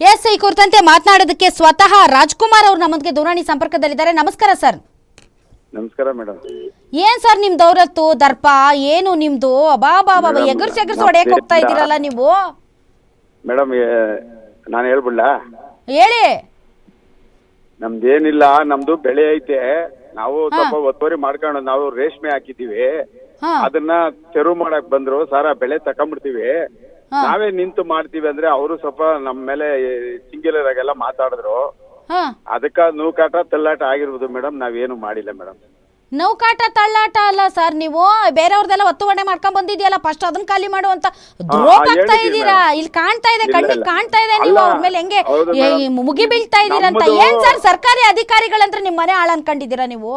S ಈ ಕುರಿತಂತೆ ಮಾತನಾಡೋದಕ್ಕೆ ಸ್ವತಃ ರಾಜ್ಕುಮಾರ್ ಅವರು ನಮ್ಮೊಂದಿಗೆ ದೂರವಾಣಿ ಸಂಪರ್ಕದಲ್ಲಿದ್ದಾರೆ. ನಮಸ್ಕಾರ ಸರ್. ನಮಸ್ಕಾರ ಮೇಡಮ್ ಏನ್ ಸರ್ ನಿಮ್ ದೌರತ್ತು ದರ್ಪ ಏನು ನಿಮ್ದು? ಬಾಬಾ ಬಾ Madam, ಎಗರ್ಸ್ ಹೊಡೆಯಕ್ ಹೋಗ್ತಾ ಇದ್ದೀರಲ್ಲ ನೀವು? ಮೇಡಮ್ ನಾನು ಹೇಳ್ಬಿಡ್ಲಾ? ಹೇಳಿ. ನಮ್ದೇನಿಲ್ಲ ನಮ್ದು ಬೆಳೆ ಐತೆ. ನಾವು ಸ್ವಲ್ಪ ಒತ್ತುವರಿ ಮಾಡ್ಕೊಂಡು ನಾವು ರೇಷ್ಮೆ ಹಾಕಿದೀವಿ ಹಾ. ಅದನ್ನ ತೆರವು ಮಾಡಕ್ ಬಂದ್ರು ಸಾರ ಬೆಳೆ ತಕೊಂಡ್ಬಿಡ್ತೀವಿ. ನಾವೇ ನಿಂತು ಮಾಡ್ತೀವಿ ಅಂದ್ರೆ ಅವರು ಸ್ವಲ್ಪ ನಮ್ಮ ಮೇಲೆ ಸಿಂಗಿಲರಾಗೆಲ್ಲ ಮಾತಾಡಿದ್ರು. ಹಾ. ಅದಕ್ಕ ನೂಕಾಟ ತಳ್ಳಾಟ ಆಗಿರ್ಬೋದು ಮೇಡಮ್ ನಾವೇನು ಮಾಡಿಲ್ಲ ಮೇಡಮ್ ನೌಕಾಟ ತಳ್ಳಾಟ ಅಲ್ಲ ಸರ್ ನೀವು. ಬೇರೆಯವ್ರದೆಲ್ಲ ಒತ್ತುವಣೆ ಮಾಡ್ಕೊಂಡ್ ಬಂದಿದ್ಯಲ್ಲ ಫಸ್ಟ್ ಅದನ್ನ ಖಾಲಿ ಮಾಡುವಂತ ಅಂತ. ಆಗ್ತಾ ಇದೀರಾ ಇದ್ದೀರಾ? ಇಲ್ಲಿ ಕಾಣ್ತಾ ಇದೆ ಕಣ್ಣಿಗೆ ಕಾಣ್ತಾ ಇದೆ ನೀವು. ಅವ್ರ ಮೇಲೆ ಹೆಂಗೆ ಏ, ಮುಗಿ ಬೀಳ್ತಾ ಇದ್ದೀರಾ ಅಂತ. ಏನ್ ಸರ್ ಸರ್ಕಾರಿ ಅಧಿಕಾರಿಗಳಂದ್ರೆ ನಿಮ್ ಮನೆ ಆಳ ಅನ್ಕೊಂಡಿದ್ದೀರಾ ನೀವು?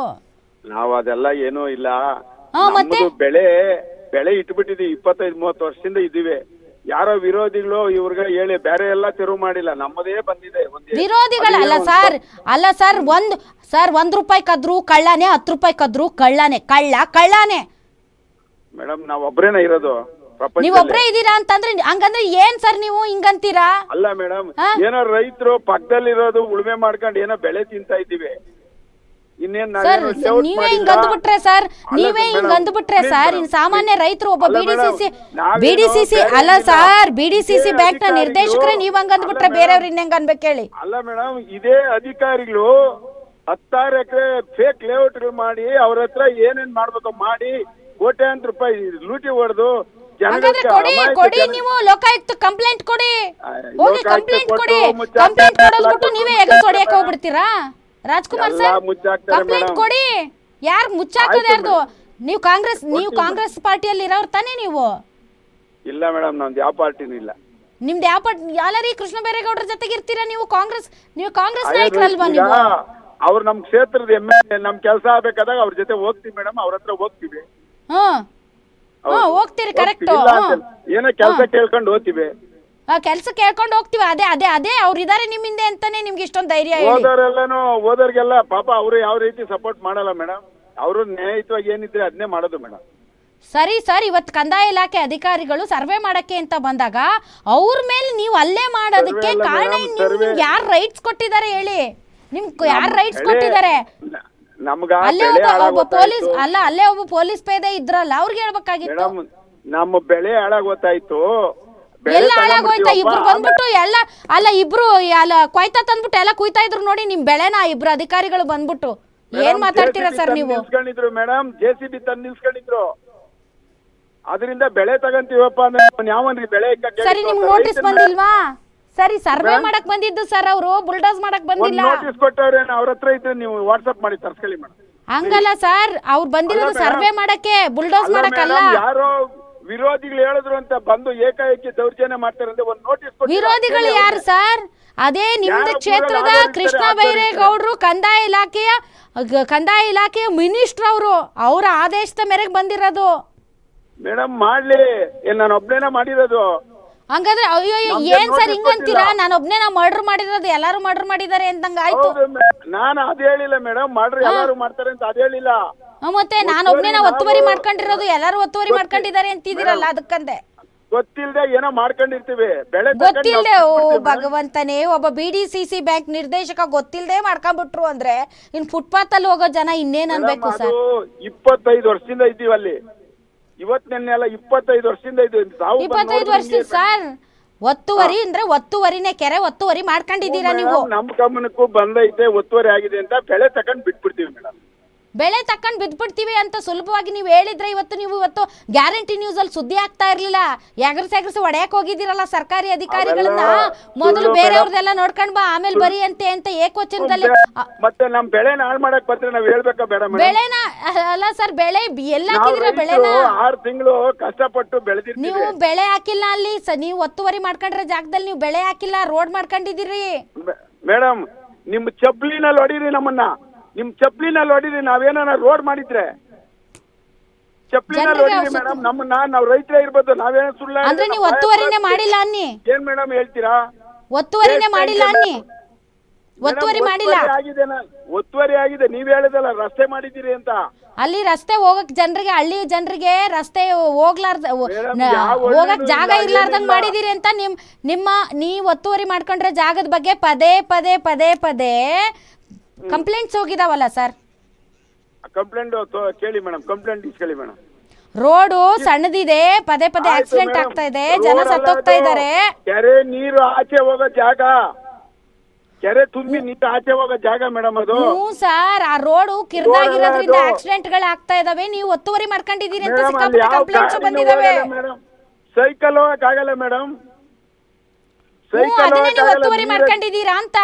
ನಾವ್ ಅದೆಲ್ಲ ಏನೂ ಇಲ್ಲ. ಹಾ, ಮತ್ತೆ? ಬೆಳೆ ಬೆಳೆ ಇಟ್ಬಿಟ್ಟಿದೀವಿ ಇಪ್ಪತ್ತೈದು ಮೂವತ್ತು ವರ್ಷದಿಂದ ಇದೀವಿ ಯಾರೋ ವಿರೋಧಿಗಳು ಇವ್ರಿಗೆ ಹೇಳಿ ಬೇರೆ ಎಲ್ಲ ತೆರವು ಮಾಡಿಲ್ಲ ನಮ್ಮದೇ ಬಂದಿದೆ ಒಂದೇ- ವಿರೋಧಿಗಳು ಅಲ್ಲ ಅದೇನೋ ಸರ್ ಅಲ್ಲ ಸರ್ ಒಂದು ಸರ್ ಒಂದ್ ರೂಪಾಯಿ ಕದ್ರು ಕಳ್ಳಾನೆ ಹತ್ತು ರೂಪಾಯಿ ಕದ್ರು ಕಳ್ಳಾನೆ ಕಳ್ಳ ಕಳ್ಳಾನೆ. ಮೇಡಮ್ ನಾವ್ ಒಬ್ರೇನ ಇರೋದು ನೀವ್ ಒಬ್ರೇ ಇದೀರಾ ಅಂತಂದ್ರೆ ಹಂಗಂದ್ರೆ ಏನ್ ಸರ್ ನೀವು ಹಿಂಗಂತೀರಾ? ಅಲ್ಲ ಮೇಡಮ್ ಹಾ? ಏನೋ ರೈತರು ಪಕ್ಕದಲ್ಲಿರೋದು ಉಳುಮೆ ಮಾಡ್ಕೊಂಡು ಏನೋ ಬೆಳೆ ತಿಂತಾ ಇದ್ದೀವಿ. ಇನ್ನೇನ್ ಸರ್ ನಾವೇನು ಸ- layout ನೀವೇ ಮಾಡಿಲ್ಲ. ಹಿಂಗ್ ಅಂದ್ಬಿಟ್ರೆ ಸರ್ ಅಲ್ಲ ನೀವೇ madam, ಹಿಂಗ್ ಅಂದ್ಬಿಟ್ರೆ please ಸರ್ madam, ಇನ್ ಸಾಮಾನ್ಯ ರೈತರು ಒಬ್ಬ ಅಲ್ಲ ಬಿಡಿಸಿಸಿ madam, ನಾವೇನು ಬಿಡಿಸಿಸಿ ಬೇರೆ ಅಲ್ಲ ಏನಿಲ್ಲ. ಸರ್ ಬಿಡಿಸಿಸಿ ಸಿ ಬ್ಯಾಂಕ್ನ ಅಧಿಕಾರಿಗಳು- ನಿರ್ದೇಶಕರೇ ನೀವ್ ಹಂಗ್ ಅಂದ್ಬಿಟ್ರೆ ಅಲ್ಲ ಬೇರೆಯವ್ರು ಅನ್ಬೇಕು ಹೇಳಿ. ಅಲ್ಲ ಮೇಡಮ್ ಇದೇ ಅಧಿಕಾರಿಗಳು ಹತ್ತಾರು ಎಕರೆ ಫೇಕ್ ಲೇಔಟ್ ಮಾಡಿ ಅವ್ರ ಹತ್ರ ಏನೇನ್ ಮಾಡ್ಬೇಕು ಮಾಡಿ ಕೋಟ್ಯಾಂತರ ರೂಪಾಯಿ ಲೂಟಿ ಹೊಡೆದು ಹಂಗಾದ್ರೆ ಕೊಡಿ ಕೊಡಿ ನೀವು ಲೋಕಾಯುಕ್ತ ಕಂಪ್ಲೇಂಟ್ ಕೊಡಿ. ಆ, ಹೋಗಿ ಲೋಕಾಯುಕ್ತ ಕಂಪ್ಲೇಂಟ್ ಕೊಟ್ಟು ಕೊಡಿ. ಕಂಪ್ಲೇಂಟ್ ಕೊಡೋದ್ಬಿಟ್ಟು ನೀವೇ ಹೊಡಿಯಕ್ ಹೋಗ್ಬಿಡ್ತೀರಾ? Rajkumar sir complaint. ಕೊಡಿ. ಯಾರು ಮುಚ್ಚಾಕೋದು ಯಾರ್ದು? ನೀವು ಕಾಂಗ್ರೆಸ್ ನೀವು ಕಾಂಗ್ರೆಸ್ ಪಾರ್ಟಿಯಲ್ಲಿ ಇರೋರು ತಾನೇ ನೀವು? ಇಲ್ಲ ಮೇಡಮ್ ನಮ್ದು ಯಾವ ಪಾರ್ಟಿನೂ ಇಲ್ಲ. ನಿಮ್ದು ಯಾವ ಪಾರ್ಟಿ ಯಾಲರಿ ಕೃಷ್ಣ ಬೈರೇಗೌಡರ ಜೊತೆಗೆ ಇರ್ತೀರಾ ನೀವು ಕಾಂಗ್ರೆಸ್ ನೀವು ಕಾಂಗ್ರೆಸ್ ನಾಯಕರಲ್ವಾ ನೀವು? ಅವ್ರು ನಮ್ ಕ್ಷೇತ್ರದ ಎಂ ಎಲ್ ನಮ್ ಕೆಲಸ ಆಗ್ಬೇಕಾದಾಗ ಅವ್ರ ಜೊತೆ ಹೋಗ್ತೀವಿ ಮೇಡಮ್ ಅವ್ರ ಹತ್ರ ಹೋಗ್ತೀವಿ. ಹಾ ಹಾ. ಹೋಗ್ತೀರಿ ಕರೆಕ್ಟ್. ಏನೋ ಕೆಲಸ ಕೇಳ್ಕೊಂಡು ಹೋಗ್ತೀವಿ. ಕೆಲಸ ಕೇಳ್ಕೊಂಡು ಹೋಗ್ತೀವಿ. ಅದೇ ಅದೇ ಅದೇ ಅವ್ರು ಇದಾರೆ ನಿಮ್ಮ ಹಿಂದೆ ಅಂತಾನೆ ನಿಮ್ಗೆ ಇಷ್ಟೊಂದು ಧೈರ್ಯ ಹೇಳಿ. ಓದೋರ್ಗೆಲ್ಲ ಪಾಪ ಅವರು ಯಾವ ರೀತಿ ಸಪೋರ್ಟ್ ಮಾಡಲ್ಲ ಮೇಡಮ್ ಅವರು ನ್ಯಾಯಿತವಾಗಿ ಏನಿದ್ರೆ ಅದನ್ನೇ ಮಾಡೋದು ಮೇಡಮ್ ಸರಿ ಸರ್ ಇವತ್ತು ಕಂದಾಯ ಇಲಾಖೆ ಅಧಿಕಾರಿಗಳು ಸರ್ವೆ ಮಾಡಕ್ಕೆ ಅಂತ ಬಂದಾಗ ಅವ್ರ ಮೇಲೆ ನೀವು ಅಲ್ಲೇ ಮಾಡೋದಕ್ಕೆ Survey ಅಲ್ಲ ಕಾರಣ madam, survey. ಯಾರು ರೈಟ್ಸ್ ಕೊಟ್ಟಿದ್ದಾರೆ ಹೇಳಿ? ನಿಮ್ಗೆ ಯಾರು ರೈಟ್ಸ್ ಕೊಟ್ಟಿದ್ದಾರೆ? ನಮ್ಗ ಅಲ್ಲೇ ಬೆಳೆ ಒಬ್ಬ ಒಬ್ಬ ಪೊಲೀಸ್. ಅಲ್ಲ ಅಲ್ಲೇ ಒಬ್ಬ ಪೊಲೀಸ್ ಪೇದೆ ಇದ್ರಲ್ಲ ಅವ್ರಿಗೆ ಹೇಳ್ಬೇಕಾಗಿತ್ತು. ಮೇಡಮ್ ನಮ್ಮ ಬೆಳೆ ಹಾಳಾಗೋತಾಯ್ತು ಎಲ್ಲ ಹಾಳಾಗೋಯ್ತಾ? ಇಬ್ರು ಬಂದ್ಬಿಟ್ಟು ಎಲ್ಲ ಅಲ್ಲ ಇಬ್ರು ಅಲ್ಲ ಕೊಯ್ತಾ ತಂದ್ಬಿಟ್ಟು ಎಲ್ಲ ಕುಯ್ತಾ ಇದ್ರು ನೋಡಿ ನಿಮ್ ಬೆಳೆನ? ಇಬ್ರು ಅಧಿಕಾರಿಗಳು ಬಂದ್ಬಿಟ್ಟು. ಏನ್ ಮಾತಾಡ್ತೀರಾ ಸರ್ ನೀವು? ನಿಲ್ಸ್ಕೊಂಡಿದ್ರು ಮೇಡಮ್ ಜೆ ಸಿ ಬಿ ತಂದು ನಿಲ್ಸ್ಕೊಂಡಿದ್ರು. ಅದರಿಂದ ಬೆಳೆ ತಗಂತೀವಪ್ಪ ಅಂದ್ರೆ ಯಾವನ್ರಿ ಬೆಳೆ ಸರಿ ನಿಮ್ ನಿಮ್ಗೆ ನೋಟಿಸ್ ಬಂದಿಲ್ವಾ? ಸರಿ ಸರ್ವೆ? ಮಾಡಕ್ ಬಂದಿದ್ದು ಸರ್ ಅವರು ಬುಲ್ಡೋಸ್ ಮಾಡಕ್ ಬಂದಿಲ್ಲ. ನೋಟಿಸ್ ಕೊಟ್ಟವ್ರೆ ಅವ್ರ ಹತ್ರ ಇದ್ರೆ ನೀವು ವಾಟ್ಸ್ಆಪ್ ಮಾಡಿ ತರ್ಸ್ಕೊಳ್ಳಿ ಮೇಡಮ್. ಹಂಗಲ್ಲ ಸರ್. ಅವ್ರು ಬಂದಿರೋದು ಸರ್ವೆ. ಮಾಡಕ್ಕೆ ಬುಲ್ಡೋಸ್ ಮಾಡಕ್ಕಲ್ಲ. ಯಾರೋ ವಿರೋಧಿಗಳು ಹೇಳಿದ್ರು ಅಂತ ಬಂದು ಏಕಾಏಕಿ ದೌರ್ಜನ್ಯ ಮಾಡ್ತಾರೆ ಅಂದ್ರೆ ಒಂದು ನೋಟಿಸ್ ವಿರೋಧಿಗಳು ಯಾರು ಸರ್? ಅದೇ ನಿಮ್ದು ಕ್ಷೇತ್ರದ ಕೃಷ್ಣ. ಬೈರೇಗೌಡರು ಕಂದಾಯ ಇಲಾಖೆಯ ಕಂದಾಯ ಇಲಾಖೆಯ ಮಿನಿಸ್ಟರ್ ಅವರು. ಅವರ ಆದೇಶದ ಮೇರೆಗೆ ಬಂದಿರೋದು. ಮೇಡಮ್ ಮಾಡ್ಲಿ. ನಾನು ಒಬ್ಬನೇನ ಮಾಡಿರೋದು? ಹಂಗಾದ್ರೆ ಅಯ್ಯೋ ಅಯ್ಯೋ, ನಮ್ಗೆ ಏನ್ ಸರ್ notice ಹಿಂಗಂತೀರಾ ಕೊಟ್ಟಿಲ್ಲ. ನಾನು ಒಬ್ನೇ ನಾ ಮರ್ಡರ್ ಮಾಡಿರೋದು ಎಲ್ಲಾರು ಮರ್ಡರ್ ಮಾಡಿದ್ದಾರೆ ಅಂತಂಗ ಆಯ್ತು. ಹೌದು ಮೇ- ನಾನು ಅದ್ ಹೇಳಿಲ್ಲ ಮೇಡಮ್ ಮಾಡ್ರಿ ಎಲ್ಲಾರು ಮಾಡ್ತಾರೆ ಅಂತ ಅದ್ ಹೇಳಿಲ್ಲ. ಹ್ಮ್, ಮತ್ತೆ ನಾನು ಒಬ್ನೇ ನಾ ಒತ್ತುವರಿ ಮಾಡ್ಕೊಂಡಿರೋದು ಎಲ್ಲಾರು ಒತ್ತುವರಿ ಮಾಡ್ಕೊಂಡಿದ್ದಾರೆ ಅಂತಿದಿರಲ್ಲ ಅದಕ್ಕಂದೆ. ಗೊತ್ತಿಲ್ದೆ ಏನೋ ಮಾಡ್ಕೊಂಡಿರ್ತೀವಿ. ಬೆಳೆ ತಗೊಂಡ್ ನಾವ್ ಗೊತ್ತಿಲ್ಲದೆ ಓ madam. ಭಗವಂತನೇ ಒಬ್ಬ B D C C bank ನಿರ್ದೇಶಕ ಗೊತ್ತಿಲ್ಲದೆ ಮಾಡ್ಕೊಂಡ್ಬಿಟ್ರು ಅಂದ್ರೆ ಇನ್ ಫುಟ್ಪಾತ್ ಅಲ್ಲಿ ಹೋಗೋ ಜನ ಇನ್ನೇನ್ ಅನ್ಬೇಕು ಸರ್? ಅದು ಇಪ್ಪತ್ತೈದು ವರ್ಷದಿಂದ ಇದ್ದೀವಿ ಅಲ್ಲಿ. ಇವತ್ ನೆನ್ನೆ ಎಲ್ಲ ಇಪ್ಪತ್ತೈದು ವರ್ಷದಿಂದ ಇದೆ ಬಂದ್ ಇಪ್ಪತ್ತೈದು ವರ್ಷ ಸರ್ ಒತ್ತುವರಿ ಅಂದ್ರೆ ಒತ್ತುವರಿನೇ ಕೆರೆ ಒತ್ತುವರಿ ಮಾಡ್ಕೊಂಡಿದ್ದೀರಾ ನೀವು? ನಮ್ಮ ನಮ್ ಗಮನಕ್ಕೂ ಬಂದೈತೆ ಒತ್ತುವರಿ ಆಗಿದೆ ಅಂತ ಬೆಳೆ ತಕೊಂಡ್ ಬಿಟ್ಬಿಡ್ತೀವಿ ಮೇಡಮ್ ಬೆಳೆ ತಕ್ಕೊಂಡು ಬಿದ್ಬಿಡ್ತೀವಿ ಅಂತ ಸುಲಭವಾಗಿ ನೀವು ಹೇಳಿದ್ರೆ ಇವತ್ತು ನೀವು ಇವತ್ತು ಗ್ಯಾರಂಟಿ ನ್ಯೂಸ್ ಅಲ್ಲಿ ಸುದ್ದಿ ಆಗ್ತಾ ಇರ್ಲಿಲ್ಲ. ಎಗರ್ಸ್ ಎಗರ್ಸ್ ಒಡೆಯಕ್ಕೆ ಹೋಗಿದ್ದೀರಲ್ಲ ಸರ್ಕಾರಿ ಅಧಿಕಾರಿಗಳನ್ನ? ಮೊದಲು ಬೇರೆಯವ್ರದೆಲ್ಲ ನೋಡ್ಕೊಂಡ್ ಬಾ ಆಮೇಲೆ ಬರಿ ಅಂತೆ ಅಂತ ಏಕವಚನದಲ್ಲಿ ಮತ್ತೆ ನಮ್ ಬೆಳೆನ ಹಾಳು ಮಾಡಕ್ ಬಂದ್ರೆ ನಾವ್ ಹೇಳ್ಬೇಕಾ ಬೇಡ ಮೇಡಮ್? ಬೆಳೆನ ಅಲ್ಲ ಸರ್ ಬೆಳೆ ಎಲ್ಲ ನಾವ್ ಹಾಕಿದಿರ ಬೆಳೆನ? ಆರು ತಿಂಗಳು ಕಷ್ಟಪಟ್ಟು ನೀವು ಬೆಳೆ ಹಾಕಿಲ್ಲ ಅಲ್ಲಿ ನೀವು ಒತ್ತುವರಿ ಮಾಡ್ಕೊಂಡ್ರೆ ಜಾಗದಲ್ಲಿ ನೀವು ಬೆಳೆ ಹಾಕಿಲ್ಲ ರೋಡ್ ಮಾಡ್ಕೊಂಡಿದ್ದೀರಿ. ಮೇಡಮ್ ನಿಮ್ ಚಪ್ಲಿನಲ್ಲಿ ಹೊಡೀರಿ ನಮ್ಮನ್ನ. ನಿಮ್ ಚಪ್ಲಿನಲ್ಲಿ ಹೊಡಿರಿ ನಾವೇನಾರ ರೋಡ್ ಮಾಡಿದ್ರೆ. ಚಪ್ಲಿನಲ್ಲಿ ಹೊಡಿರಿ ಮೇಡಮ್ ನಮ್ಮನ್ನ ನಾವ್ ರೈತರೇ ಇರ್ಬೋದು ನಾವೇನ ಸುಳ್ಳ ಅಂದ್ರೆ ನೀವು ಒತ್ತುವರಿನೇ ಮಾಡಿಲ್ಲ ಅನ್ನಿ. ಏನ್ ಮೇಡಮ್ ಹೇಳ್ತೀರಾ? ಒತ್ತುವರಿನೇ ಮಾಡಿಲ್ಲ ಅನ್ನಿ. ಒತ್ತುವರಿ ಮಾಡಿಲ್ಲ. ಒತ್ತುವರಿ ಆಗಿದೆ ಒತ್ತುವರಿ ಆಗಿದೆ ನೀವ್ ಹೇಳಿದಲ್ಲ ರಸ್ತೆ ಮಾಡಿದ್ದೀರಿ ಅಂತ. ಅಲ್ಲಿ ರಸ್ತೆ ಹೋಗಕ್ ಜನರಿಗೆ ಹಳ್ಳಿ ಜನರಿಗೆ ರಸ್ತೆ ಹೋಗ್ಲಾರ್ದ ಹೋಗಕ್ ಜಾಗ ಇರ್ಲಾರ್ದಂಗ್. ಮಾಡಿದೀರಿ ಅಂತ ನಿಮ್ ನಿಮ್ಮ ನೀವ್ ಒತ್ತುವರಿ ಮಾಡ್ಕೊಂಡ್ರೆ ಜಾಗದ ಬಗ್ಗೆ ಪದೇ ಪದೇ ಪದೇ ಪದೇ ಕಂಪ್ಲೇಂಟ್ಸ್ ಹೋಗಿದಾವಲ್ಲ ಸರ್ ಕಂಪ್ಲೇಂಟ್ ಕೇಳಿ ಮೇಡಮ್ ಕಂಪ್ಲೇಂಟ್ ಇಸ್ಕೊಳ್ಳಿ ಮೇಡಮ್ ರೋಡು ಸಣ್ಣದಿದೆ ಪದೇ ಪದೇ ಆಕ್ಸಿಡೆಂಟ್ ಆಗ್ತಾ ಇದೆ ಜನ ಸತ್ತೋಗ್ತಾ ಇದ್ದಾರೆ. ಕೆರೆ ನೀರು ಆಚೆ ಹೋಗೋ ಜಾಗ. ಕೆರೆ ತುಂಬಿ ನೀರು ಆಚೆ ಹೋಗೋ ಜಾಗ ಮೇಡಮ್ ಅದು. ಹ್ಞೂ ಸರ್ ಆ ರೋಡು ಕಿರ್ದಾಗಿರೋದ್ರಿಂದ ಆಕ್ಸಿಡೆಂಟ್ಗಳು ಆಗ್ತಾ ಇದಾವೆ. ನೀವು ಒತ್ತುವರಿ ಮಾಡ್ಕೊಂಡಿದ್ದೀರಿ ಅಂತ ಸಿಕ್ಕಾಪಟ್ಟೆ ಕಂಪ್ಲೇಂಟ್ಸ್ ಬಂದಿದಾವೆ ಸೈಕಲ್ ಹೋಗಕ್ ಆಗಲ್ಲ ಮೇಡಮ್ ಸೈಕಲ್ ಅದನ್ನೇ ನೀವು ಒತ್ತುವರಿ ಮಾಡ್ಕೊಂಡಿದ್ದೀರಾ ಅಂತ.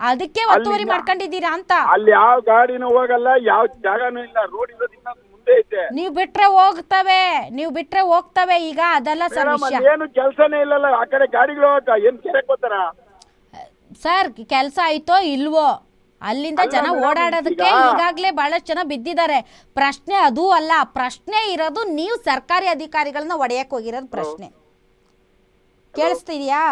ಅದಕ್ಕೆ ಒತ್ತುವರಿ ಮಾಡ್ಕೊಂಡಿದ್ದೀರಾ ಅಂತ. ಅಲ್ಲಿ ಯಾವ ಗಾಡಿನೂ ಹೋಗಲ್ಲ ಯಾವ ಜಾಗನೂ ಇಲ್ಲ ರೋಡ್ ಇರೋದ್ರಿಂದ ಮುಂದೆ ಐತೆ. ನೀವು ಬಿಟ್ರೆ ಹೋಗ್ತವೆ ನೀವು ಬಿಟ್ರೆ ಹೋಗ್ತವೆ ಈಗ ಅದೆಲ್ಲ ಸರ್ ಮೇಡಮ್ ವಿಷಯ ಏನು ಕೆಲಸನೇ ಇಲ್ಲಲ್ಲ ಆ ಕಡೆ ಗಾಡಿಗಳು ಹೋಗಕ್ಕ ಏನ್ ಕೆರೆ ಕೊತ್ತಾರ ಸರ್ ಕೆಲಸ ಆಯ್ತೋ ಇಲ್ವೋ? ಅಲ್ಲಿಂದ ಅಲ್ಲ ಜನ ಓಡಾಡೋದಕ್ಕೆ ಈಗಾಗ್ಲೇ ಈಗಾಗಲೇ ಬಹಳಷ್ಟು ಜನ ಬಿದ್ದಿದ್ದಾರೆ. ಪ್ರಶ್ನೆ ಅದು ಅಲ್ಲ ಪ್ರಶ್ನೆ ಇರೋದು ನೀವು ಸರ್ಕಾರಿ ಅಧಿಕಾರಿಗಳನ್ನ ಒಡೆಯಕ್ ಹೋಗಿರೋದು ಪ್ರಶ್ನೆ. ಕೇಳಿಸ್ತಿದ್ಯಾ?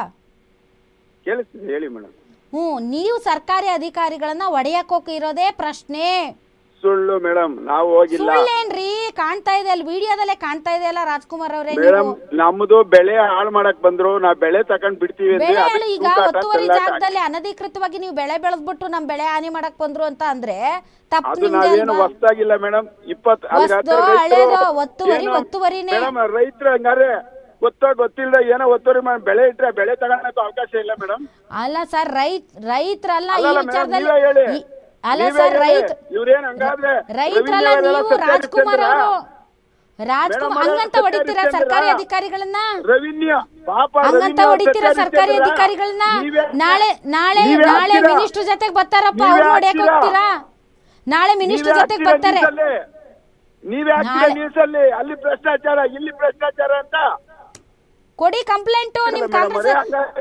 ಕೇಳಿಸ್ತಿದೆ ಹೇಳಿ ಮೇಡಮ್. ಹ್ಞೂ ನೀವು ಸರ್ಕಾರಿ ಅಧಿಕಾರಿಗಳನ್ನ ಒಡೆಯಕ್ ಹೋಗಿರೋದೇ ಪ್ರಶ್ನೆ. ಸುಳ್ಳು ಮೇಡಮ್ ನಾವು ಹೋಗಿಲ್ಲ. ಸುಳ್ಳೇನ್ರಿ? ಕಾಣ್ತಾ ಇದೆ ಅಲ್ಲಿ ವಿಡಿಯೋದಲ್ಲೇ ಕಾಣ್ತಾ ಇದೆ ಅಲ್ಲ ರಾಜ್ಕುಮಾರ್ ಅವರೇ ಮೇಡಮ್ ನಮ್ದು ಬೆಳೆ ಹಾಳು ಮಾಡಕ್ ಬಂದ್ರು ನಾವ್ ಬೆಳೆ ತಕೊಂಡ್ ಬಿಡ್ತೀವಿ ಅಂದ್ರೆ ಬೆಳೆ ಅದಕ್ಕೆ ಈಗ ಒತ್ತುವರಿ ಜಾಗದಲ್ಲಿ ಅನಧಿಕೃತವಾಗಿ ನೀವು ಬೆಳೆ ಬೆಳೆದ್ಬಿಟ್ಟು ನಮ್ ಬೆಳೆ ಹಾನಿ ಮಾಡಕ್ ಬಂದ್ರು ಅಂತ ಅಂದ್ರೆ ತಪ್ಪು ಅದು ನಿಮ್ದೇ ನಾವೇನು ಅಲ್ವಾ? ಹೊಸ್ತಾಗಿಲ್ಲ ಮೇಡಮ್ ಇಪ್ಪತ್ ಹೊಸ್ದು, ಹಳೇದು, ಒತ್ತುವರಿ, ಒತ್ತುವರಿನೇ. ಮೇಡಮ್ ರೈತರು ಹಂಗಾರೆ ಗೊತ್ತೋ ಗೊತ್ತಿಲ್ಲ ಏನೋ ಒತ್ತುವರಿ ಮಾಡಿ ಬೆಳೆ ಇಟ್ರೆ ಬೆಳೆ ತಗೊಳಕ್ ಅವಕಾಶ ಇಲ್ಲ ಮೇಡಮ್ ಅಲ್ಲ ಸರ್ ರೈತ ರೈತರಲ್ಲ ಈ ಅಲ್ಲಲ್ಲ ಮೇಡಮ್ ವಿಚಾರದಲ್ಲಿ ನೀವೇ ಹೇಳಿ ಈ- ಅಲ್ಲ ನೀವೇ ಸರ್ ಹೇಳಿ. ರೈತ ಇವ್ರೇನ್ ಹಂಗಾದ್ರೆ ರೈತರಲ್ಲ ಅವರೆಲ್ಲ ನೀವು ಸತ್ಯ ರಾಜ್ಕುಮಾರ್? ಅವರು ರಾಜ್ಕುಮಾರ್ ಮೇಡಮ್, ಹಂಗಂತ ಹೊಡಿತೀರಾ? ಸರ್ಕಾರಿ ಅಧಿಕಾರಿಗಳನ್ನ ರೆವಿನ್ಯೂ ಪಾಪ ಹಂಗಂತ revenue ಹೊಡಿತೀರಾ ಸರ್ಕಾರಿ? ಅಧಿಕಾರಿಗಳನ್ನ ನೀವೇ- ನಾಳೆ ನಾಳೆ ನೀವೇ ನಾಳೆ ಹಾಕ್ತೀರಾ? ಮಿನಿಸ್ಟರ್ ಜೊತೆಗೆ ಬರ್ತಾರಪ್ಪ ನೀವೇ ಅವ್ರು ಹಾಕ್ತೀರಾ? ಹೋಗ್ತೀರಾ ನಾಳೆ ಮಿನಿಸ್ಟರ್ ನೀವೇ ಜೊತೆಗೆ ಹಾಕ್ತೀರಾ ಬರ್ತಾರೆ ನ್ಯೂಸಲ್ಲಿ? ನೀವೇ ಹಾಕ್ತೀರಾ ನಾಳೆ- ನ್ಯೂಸಲ್ಲಿ ಅಲ್ಲಿ ಭ್ರಷ್ಟಾಚಾರ ಇಲ್ಲಿ ಭ್ರಷ್ಟಾಚಾರ ಅಂತ ಕೊಡಿ ಕಂಪ್ಲೇಂಟ್ ನಿಮ್ ಕಾಂಗ್ರೆಸ್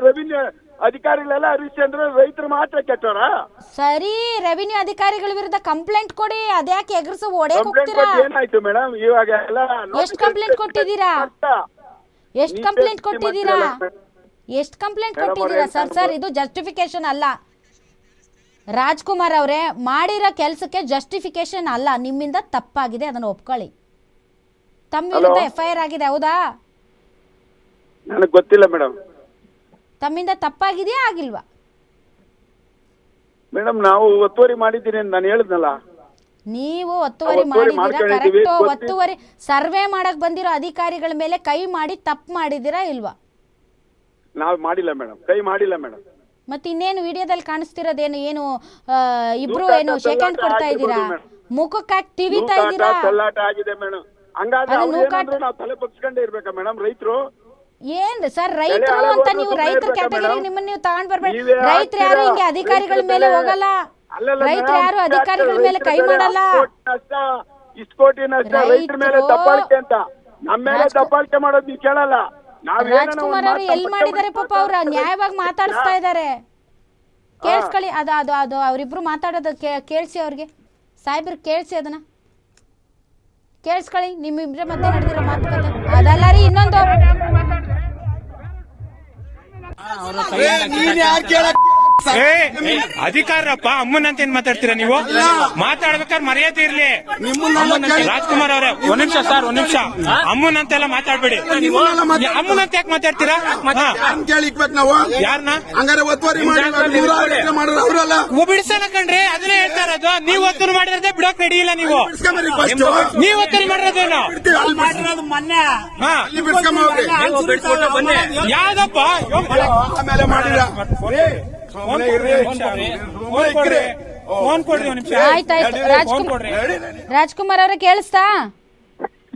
ರೆವಿನ್ಯೂ ಅಧಿಕಾರಿಗಳೆಲ್ಲ ಹರಿಶ್ಚಂದ್ರ ರೈತರು ಮಾತ್ರ ಕೆಟ್ಟವರ? ಸರಿ ರೆವಿನ್ಯೂ ಅಧಿಕಾರಿಗಳ ವಿರುದ್ಧ ಕಂಪ್ಲೇಂಟ್ ಕೊಡಿ ಅದ್ಯಾಕೆ ಎಗರ್ಸು ಓಡೇ ಹೋಗ್ತೀರಾ? ಏನಾಯ್ತು ಮೇಡಮ್? ಇವಾಗ ಎಲ್ಲ ಎಷ್ಟ್ ಕಂಪ್ಲೇಂಟ್ ಕೊಟ್ಟಿದ್ದೀರಾ? ಎಷ್ಟ್ ಕಂಪ್ಲೇಂಟ್ ಕೊಟ್ಟಿದ್ದೀರಾ? ಎಷ್ಟ್ ಕಂಪ್ಲೇಂಟ್ ಕೊಟ್ಟಿದ್ದೀರಾ ಸರ್ ಸರ್ ಇದು ಜಸ್ಟಿಫಿಕೇಶನ್ ಅಲ್ಲ. ರಾಜ್ಕುಮಾರ್ ಅವರೇ ಮಾಡಿರೋ ಕೆಲಸಕ್ಕೆ ಜಸ್ಟಿಫಿಕೇಶನ್ ಅಲ್ಲ. ನಿಮ್ಮಿಂದ ತಪ್ಪಾಗಿದೆ ಅದನ್ನು ಒಪ್ಕೊಳ್ಳಿ. ತಮ್ಮ ವಿರುದ್ಧ? ಎಫ್ ಐ ಆರ್ ಆಗಿದೆ ಹೌದಾ? ನನಗೆ ಗೊತ್ತಿಲ್ಲ ಮೇಡಮ್ ತಮ್ಮಿಂದ ತಪ್ಪಾಗಿದೆಯಾ ಆಗಿಲ್ವಾ? ಮೇಡಮ್ ನಾವು ಒತ್ತುವರಿ ಮಾಡಿದ್ದೀನಿ ಅಂತ ನಾನು ಹೇಳಿದ್ನಲ್ಲ. ನೀವು ಒತ್ತುವರಿ ಒತ್ತುವರಿ ಮಾಡಿದ್ದೀರಾ ಕರೆಕ್ಟ್ ಗೊತ್ತಿ- ಒತ್ತುವರಿ ಸರ್ವೆ ಮಾಡಕ್ ಬಂದಿರೋ ಅಧಿಕಾರಿಗಳ ಮೇಲೆ ಕೈ ಮಾಡಿ ತಪ್ಪು ಮಾಡಿದ್ದೀರಾ ಇಲ್ವಾ? ನಾವು ಮಾಡಿಲ್ಲ ಮೇಡಮ್ ಕೈ ಮಾಡಿಲ್ಲ ಮೇಡಮ್ ಮತ್ತೆ ಇನ್ನೇನು ವಿಡಿಯೋದಲ್ಲಿ ಕಾಣಿಸ್ತಿರೋದೇನು? ಏನು ಆ, ಇಬ್ರು ನೂಕಾಟ, ಏನು ಸೆಕೆಂಡ್ ಚೆಲ್ಲಾಟ ಕೊಡ್ತಾ ಇದ್ದೀರಾ? ಆಗಿರ್ಬೋದು. ಮುಖಕ್ಕೆ ಹಾಕಿ ತಿವಿತಾ ನೂಕಾಟ, ಇದ್ದೀರಾ? ಆಗಿದೆ ಮೇಡಮ್ ಹಂಗಾದ್ರೆ ಅದು ಅವ್ರು ನೂಕಾಟ- ಏನಾದ್ರು ನಾವು ತಲೆ ಬಗ್ಸ್ಕೊಂಡೇ ಇರ್ಬೇಕಾ ಮೇಡಮ್ ರೈತರು? ಏನ್ ಸರ್ ರೈತರು ಅಂತ ನೀವು ರೈತರ ಕ್ಯಾಟಗರಿ ನಿಮ್ಮ ನಿಮ್ಮನ್ನ ನೀವು ತಗೊಂಡ್ ಬರ್ಬೇಡಿ. ರೈತರು ಯಾರು ಹಿಂಗೆ ಅಧಿಕಾರಿಗಳ ಮೇಲೆ ಹೋಗಲ್ಲ? ರೈತರು ಯಾರು ಅಧಿಕಾರಿಗಳ ಮೇಲೆ ಕೈ ಮಾಡಲ್ಲ? ಕೋಟಿ ನಷ್ಟ ಇಷ್ಟು ಕೋಟಿ ನಷ್ಟ ರೈತರ ಮೇಲೆ ದಬ್ಬಾಳಿಕೆ ಅಂತ. ನಮ್ಮ ಮೇಲೆ ದಬ್ಬಾಳಿಕೆ ಮಾಡೋದು ನೀವು ಕೇಳಲ್ಲ. ನಾವ್ ಏನಾನ ಒಂದ್ ರಾಜ್ಕುಮಾರ್ ಅವರು ಎಲ್ಲಿ ಮಾಡಿದ್ದಾರೆ ಪಾಪ ಅವ್ರ? ನ್ಯಾಯವಾಗಿ ಮಾತಾಡಿಸ್ತಾ ಇದ್ದಾರೆ. ಕೇಳಿಸ್ಕೊಳ್ಳಿ ಅದು ಅದು ಅದು ಅವರಿಬ್ರು ಮಾತಾಡೋದು ಕೇಳಿಸಿ ಅವ್ರಿಗೆ. ಸಾಹೇಬ್ರು ಕೇಳಿಸಿ ಅದನ್ನ. ಕೇಳಿಸ್ಕೊಳ್ಳಿ ನಿಮ್ಮಿಬ್ರ ಮತ್ತೆ ನಡೆದಿರೋ ಮಾತುಕತೆ. ಅದಲ್ಲ ರೀ ಇನ್ನೊಂದು. ಏ ಅಧಿಕಾರಪ್ಪ ಅಮ್ಮನಂತ ಏನ್ ಮಾತಾಡ್ತೀರಾ ನೀವು? ಮಾತಾಡ್ಬೇಕಾದ್ರೆ ಮರ್ಯಾದೆ ಇರ್ಲಿ. ರಾಜ್ಕುಮಾರ್ ಅವರೇ ಒಂದ್ ನಿಮಿಷ ಸರ್ ಒಂದ್ ನಿಮಿಷ. ಅಮ್ಮನಂತೆಲ್ಲ ಮಾತಾಡ್ಬೇಡಿ. ಅಮ್ಮನಂತ ಯಾಕೆ ಮಾತಾಡ್ತೀರಾ? ಹಾ. ಯಾರ್ನ್ ಕೇಳಿ ನಾವು? ಯಾರ್ನ? ಹಂಗಾರೆ ಒತ್ತುವರಿ ಮಾಡಿ ಅವರಲ್ಲ. ಓ ಬಿಡಿಸಲ್ಲ ಕಣ್ರಿ ಅದನ್ನೇ ಹೇಳ್ತಾ ಇರೋದು. ನೀವ್ ಒತ್ತನ ಮಾಡಿರೋದೇ ಬಿಡೋಕ್ ರೆಡಿ ಇಲ್ಲ ನೀವು. ನೀವ್ ಒತ್ತುವರಿ ಮಾಡಿರೋದೇನು ಯಾವ್ದಪ್ಪ? ಫೋನ್ ಕೊಡ್ರಿ. ಫೋನ್ ಕೊಡ್ರಿ. ಒಂದ್ ನಿಮಿಷ. ಆಯ್ತಾಯ್ತು. ಫೋನ್ ರಾಜ್ಕುಮಾರ್ ರಾಜ್ಕುಮಾರ್ ಅವ್ರೆ ಕೇಳಿಸ್ತಾ?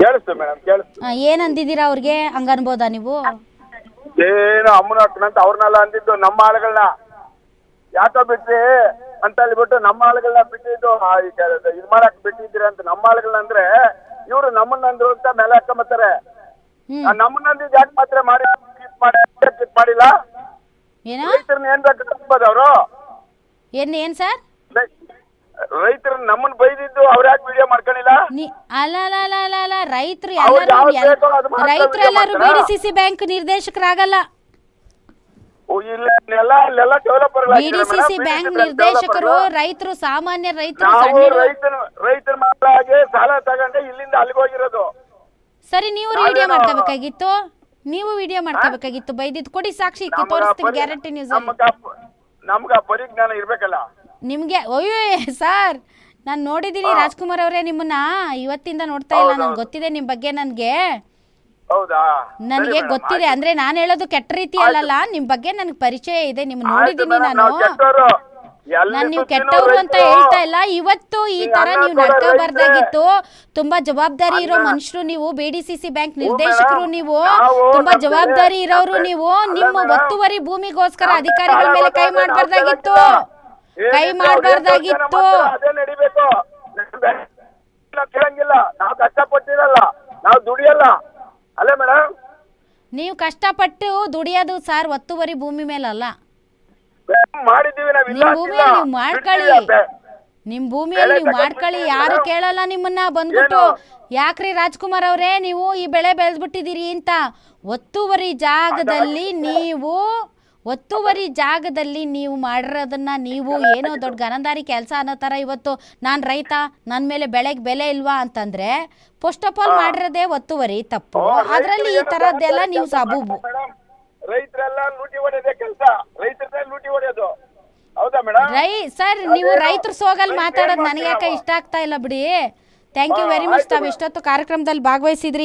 ಕೇಳಿಸ್ತು ಮೇಡಮ್ ಕೇಳಿಸ್ತು. ಆ, ಏನ್ ಅಂದಿದ್ದೀರಾ ಅವ್ರಿಗೆ? ಹಂಗ ಅನ್ಬೋದಾ ನೀವು? ಏನು ಅಮ್ಮನ ಅಂತ ಅವ್ರನ್ನೆಲ್ಲ ಅಂದಿದ್ದು ನಮ್ಮ ಆಳುಗಳನ್ನ ಯಾಕೋ ಬಿಟ್ರಿ ಅಂತ ಹೇಳ್ಬಿಟ್ಟು ನಮ್ಮ ಆಳುಗಳನ್ನ ಬಿಟ್ಟಿದ್ದು ಆ, ಈ ಕ- ಇದ್ ಮಾಡಕ್ ಬಿಟ್ಟಿದ್ದೀರ ಅಂತ ನಮ್ಮ ಆಳುಗಳನ್ನ ಅಂದ್ರೆ ಇವ್ರು ನಮ್ಮನ್ನ ಅಂದ್ರು ಅಂತ ಮೇಲೆ ಹಾಕೊಂಬತ್ತಾರೆ ಹ್ಮ್. ನಮ್ಮನ್ನ ಅಂದಿದ್ದು ಯಾಕೆ ಮಾತ್ರ ಮಾಡಿ ಕ್ಲಿಪ್ ಮಾಡಿ ಮಾಡಿಲ್ಲ? ಏನ? ರೈತರನ್ನ ಏನ್ ಬೇಕು ತಪ್ಪದ ಅವರು? ಏನ್ ಏನ್ ಸರ್? ರೈತರ ನಮ್ಮನ್ನ ಬೈದಿದ್ದು ಅವ್ರ ಯಾಕೆ ವಿಡಿಯೋ ಮಾಡ್ಕೊಂಡಿಲ್ಲ? ನೀ ಅಲ್ಲ ಅಲ್ಲ ಅಲ್ಲ ಅಲ್ಲ ಅಲ್ಲ ರೈತರು ಅವ್ರು ಎಲ್ಲರೂ ಯಾವ್ದು ಬೇಕೋ ಅದು ಮಾತ್ರ ರೈತರು ಎಲ್ಲರೂ ಬಿ ಮಾಡ್ತಾರಾ? ಡಿ ಸಿ ಸಿ ಬ್ಯಾಂಕ್ ನಿರ್ದೇಶಕರಾಗಲ್ಲ. ಓ, ಇಲ್ಲ ಎಲ್ಲ ಅಲ್ಲೆಲ್ಲ ಡೆವಲಪರ್ ಬಿಡಿಸಿಸಿ ಬ್ಯಾಂಕ್ ನಿರ್ದೇಶಕರು ರೈತರು ಸಾಮಾನ್ಯ ರೈತರು ನಾವು ಸಣ್ಣ ರೈತನ ರೈತರ ಮಕ್ಕಳಾಗಿ ಸಾಲ ತಗೊಂಡೆ ಇಲ್ಲಿಂದ ಅಲ್ಲಿಗೆ ಹೋಗಿರೋದು. ಸರಿ ನೀವು ರೇಡಿಯೋ ಮಾಡ್ಕೋಬೇಕಾಗಿತ್ತು? ನೀವು ವಿಡಿಯೋ ಮಾಡ್ಕೋಬೇಕಾಗಿತ್ತು. ಬೈದಿದ್ ಕೊಡಿ ಸಾಕ್ಷಿ ಇಕ್ಕಿ ತೋರಿಸ್ತೀನಿ ಗ್ಯಾರಂಟಿ ನ್ಯೂಸ್ ನಮ್ಗ ನಮ್ಗ ಪರಿಜ್ಞಾನ ಇರ್ಬೇಕಲ್ಲ? ನಿಮ್ಗೆ ಅಯ್ಯೋ ಸರ್ ನಾನು ನೋಡಿದ್ದೀನಿ ರಾಜ್ಕುಮಾರ್ ಅವರೇ ನಿಮ್ಮನ್ನ. ಇವತ್ತಿಂದ ನೋಡ್ತಾ ಇಲ್ಲ ನನ್ಗೆ ಗೊತ್ತಿದೆ ನಿಮ್ ಬಗ್ಗೆ ನನ್ಗೆ. ಹೌದಾ? ನನಗೆ ಸರಿ ಗೊತ್ತಿದೆ ಆಯ್ತು. ಅಂದ್ರೆ ನಾನು ಹೇಳೋದು ಕೆಟ್ಟ ರೀತಿ ಅಲ್ಲಲ್ಲ ನಿಮ್ ಬಗ್ಗೆ ನನಗೆ ಪರಿಚಯ ಇದೆ ನಿಮ್ ಆಯ್ತು ನೋಡಿದ್ದೀನಿ ನಾನು. ನಾವು ನಾನು ನೀವು ಕೆಟ್ಟವ್ರು ಅಂತ ಹೇಳ್ತಾ ಇಲ್ಲ ಇವತ್ತು ಈ ತರ ನೀವು ನಡ್ಕೋಬಾರ್ದಾಗಿತ್ತು. ತುಂಬಾ ಜವಾಬ್ದಾರಿ ಇರೋ ಮನುಷ್ಯರು ನೀವು ಬಿಡಿಸಿಸಿ ಬ್ಯಾಂಕ್ ನಿರ್ದೇಶಕರು ನೀವು ತುಂಬಾ ಜವಾಬ್ದಾರಿ ಇರೋರು ನೀವು ನಿಮ್ಮ ಒತ್ತುವರಿ ಭೂಮಿಗೋಸ್ಕರ ಅಧಿಕಾರಿಗಳ ಮೇಲೆ ಕೈ ಮಾಡಬಾರ್ದಾಗಿತ್ತು. ಕೈ ಮಾಡಬಾರ್ದಾಗಿತ್ತು. ಕೇಳಂಗಿಲ್ಲ. ನಾವು ಕಷ್ಟಪಟ್ಟಿರಲ್ಲ. ನಾವು ದುಡಿಯಲ್ಲ. ಅಲ್ಲೇ ಮೇಡಮ್? ನೀವು ಕಷ್ಟಪಟ್ಟು ದುಡಿಯೋದು ಸರ್ ಒತ್ತುವರಿ ಭೂಮಿ ಮೇಲಲ್ಲ. ಮಾಡಿದ್ದೀವಿ ನಾವು ಇಲ್ಲ ನಿಮ್ ಅಂತಿಲ್ಲ. ಭೂಮಿಯಲ್ಲಿ ನೀವು ಮಾಡ್ಕೊಳ್ಳಿ. ಬಿಟ್ಟಿಲ್ಲ ಬೆ- ನಿಮ್ ಭೂಮಿಯಲ್ಲಿ ನೀವು ಮಾಡ್ಕೊಳ್ಳಿ. ತಗೊಂಡ್ಬಿಟ್ಟಿದ್ದೀರಾ? ಯಾರು ಕೇಳಲ್ಲ ನಿಮ್ಮನ್ನ. ಬಂದ್ಬಿಟ್ಟು? ಯಾಕ್ರಿ ರಾಜ್ಕುಮಾರ್ ಅವರೇ ನೀವು ಈ ಬೆಳೆ ಬೆಳೆದ್ಬಿಟ್ಟಿದ್ದೀರಿ ಅಂತ. ಒತ್ತುವರಿ ಜಾಗದಲ್ಲಿ ನೀವು ಒತ್ತುವರಿ ಜಾಗದಲ್ಲಿ ನೀವು ಮಾಡಿರೋದನ್ನ ನೀವು ಏನೋ ದೊಡ್ಡ ಗನಂದಾರಿ ಕೆಲಸ ಅನ್ನೋ ಥರ ಇವತ್ತು ನಾನು ರೈತ ನನ್ನ ಮೇಲೆ ಬೆಳೆಗೆ ಬೆಲೆ ಇಲ್ವಾ ಅಂತಂದ್ರೆ ಫಸ್ಟ್ ಆಫ್ ಆಲ್ ಮಾಡಿರೋದೇ ಒತ್ತುವರಿ ತಪ್ಪು. ಅದರಲ್ಲಿ ಈ ಥರದ್ದೆಲ್ಲ ನೀವು ಸಾಬೂಬು. ಸಬೂಬು ಮೇಡಮ್, ರೈತರೆಲ್ಲ ಲೂಟಿ ಹೊಡೆಯೋದೇ ಕೆಲಸ. ರೈತರನ್ನೇ ಲೂಟಿ ಹೊಡೆಯೋದು. ಹೌದಾ ಮೇಡಮ್ ರೈ ಸರ್ ನೀವು ರೈತರ ಸೋಗಲ್ಲಿ ಮಾತಾಡೋದು ನನಗೆ ಯಾಕೆ ಇಷ್ಟ ಆಗ್ತಾ ಇಲ್ಲ ಬಿಡಿ. ಥ್ಯಾಂಕ್ ಯು ವೆರಿ ಮಚ್ ತಾವು ಇಷ್ಟೊತ್ತು ಕಾರ್ಯಕ್ರಮದಲ್ಲಿ ಭಾಗವಹಿಸಿದ್ರಿ.